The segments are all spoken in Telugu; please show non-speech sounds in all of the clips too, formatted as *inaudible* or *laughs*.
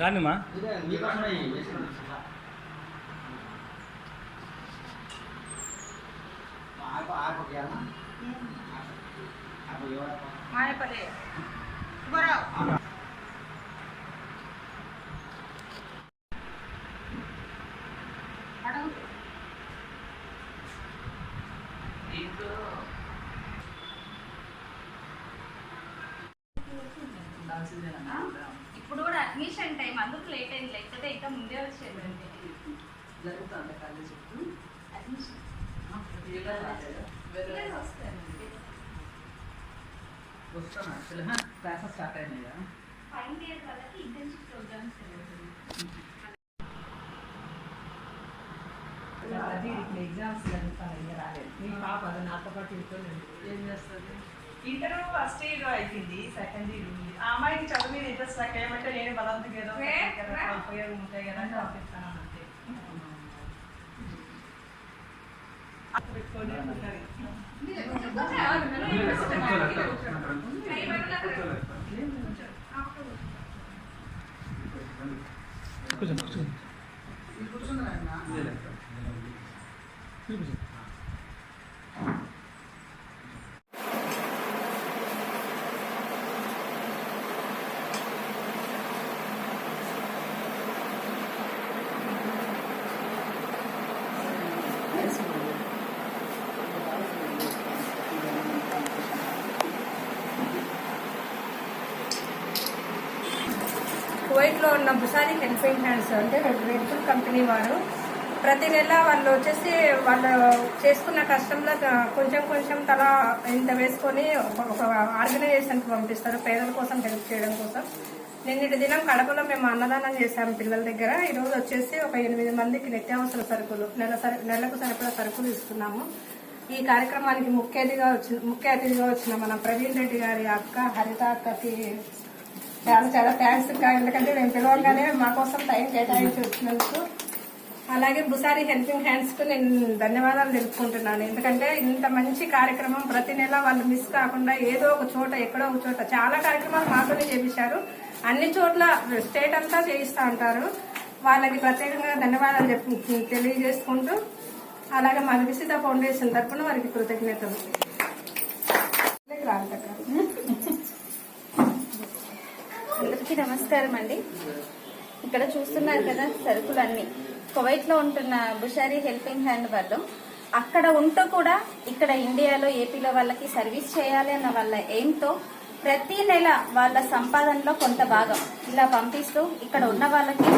రానిమా? మాయపల్లి సుబ్బారావు అడుగు. ఇప్పుడు కూడా అడ్మిషన్ టైం అందుకు లేట్ అయింది. లేకపోతే ఇంకా ముందే వచ్చేదండి జరుగుతుంది కాలేజ్ అడ్మిషన్ వస్తాను యాక్చువల్లీ క్లాసెస్ స్టార్ట్ అయినాయా? ఫైనల్ ఇయర్ వాళ్ళకి ఇంటర్న్షిప్ ప్రోగ్రామ్స్ అది ఇప్పుడు ఎగ్జామ్స్ జరుగుతాయి ఇంకా రాలేదు. మీ పాప అది నాతో పాటు ఇంట్లోనే ఉంది. ఏం చేస్తుంది? ఇంటర్ ఫస్ట్ ఇయర్ అయిపోయింది సెకండ్ ఇయర్ ఉంది. ఆ అమ్మాయికి చదువు మీద ఇంట్రెస్ట్ నాకు ఏమంటే నేను వే. ఉపయోగం ఉంటాయి కదా అని పంపిస్తాను అంతే. కూర్చోండి కూర్చోండి. మీరు కువైట్లో ఉన్న బుసారి హెల్పింగ్ హ్యాండ్స్ అంటే రెడ్ కంపెనీ వారు. ప్రతి నెల వాళ్ళు వచ్చేసి వాళ్ళు చేసుకున్న కష్టంలో కొంచెం కొంచెం తల ఇంత వేసుకొని ఒక- ఆర్గనైజేషన్కి పంపిస్తారు పేదల కోసం హెల్ప్ చేయడం కోసం. నిన్నటి దినం కడపలో మేము అన్నదానం చేశాము పిల్లల దగ్గర. ఈరోజు వచ్చేసి ఒక ఎనిమిది మందికి నిత్యావసర సరుకులు నెల సరి- నెలకు సరిపడా సరుకులు ఇస్తున్నాము. ఈ కార్యక్రమానికి ముఖ్య అతిథిగా వచ్చిన ముఖ్య అతిథిగా వచ్చిన మన ప్రవీణ్ రెడ్డి గారి అక్క హరిత అక్కకి చాలా చాలా థ్యాంక్స్ ఎందుకంటే మేము పిలవగానే మా కోసం టైం కేటాయించి వచ్చినందుకు. అలాగే బుసారి హెల్పింగ్ హ్యాండ్స్కు నేను ధన్యవాదాలు తెలుపుకుంటున్నాను. ఎందుకంటే ఇంత మంచి కార్యక్రమం ప్రతి నెల వాళ్ళు మిస్ కాకుండా ఏదో ఒక చోట ఎక్కడో ఒక చోట చాలా కార్యక్రమాలు మాతోనే చేపించారు. అన్ని చోట్ల స్టేట్ అంతా చేయిస్తా ఉంటారు. వాళ్ళకి ప్రత్యేకంగా ధన్యవాదాలు చెప్పు తెలియజేసుకుంటూ అలాగే మా విసిత ఫౌండేషన్ తరఫున వారికి కృతజ్ఞతలు. రాంతక్క అందరికీ నమస్కారం అండి ఇక్కడ చూస్తున్నారు కదా సరుకులన్నీ. కువైట్లో ఉంటున్న బుషారీ హెల్పింగ్ హ్యాండ్ వాళ్ళు అక్కడ ఉంటూ కూడా ఇక్కడ ఇండియాలో ఏపీలో వాళ్ళకి సర్వీస్ చేయాలి అన్న వాళ్ళ ఎయిమ్తో ప్రతి నెల వాళ్ళ సంపాదనలో కొంత భాగం ఇలా పంపిస్తూ ఇక్కడ ఉన్న వాళ్ళకి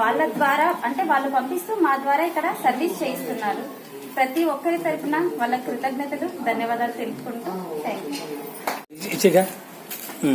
వాళ్ళ ద్వారా అంటే వాళ్ళు పంపిస్తూ మా ద్వారా ఇక్కడ సర్వీస్ చేయిస్తున్నారు. ప్రతి ఒక్కరి తరఫున వాళ్ళ కృతజ్ఞతలు ధన్యవాదాలు తెలుపుకుంటూ థ్యాంక్ యూ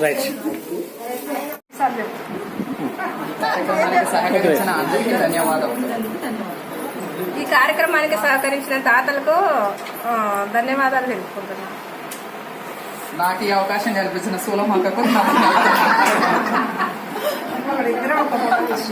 రైట్ సహకరించిన అందరికీ ధన్యవాదాలు ఈ కార్యక్రమానికి సహకరించిన తాతలకు ధన్యవాదాలు తెలుపుకుంటున్నాను నాకు ఈ అవకాశం కల్పించిన ఒక *laughs*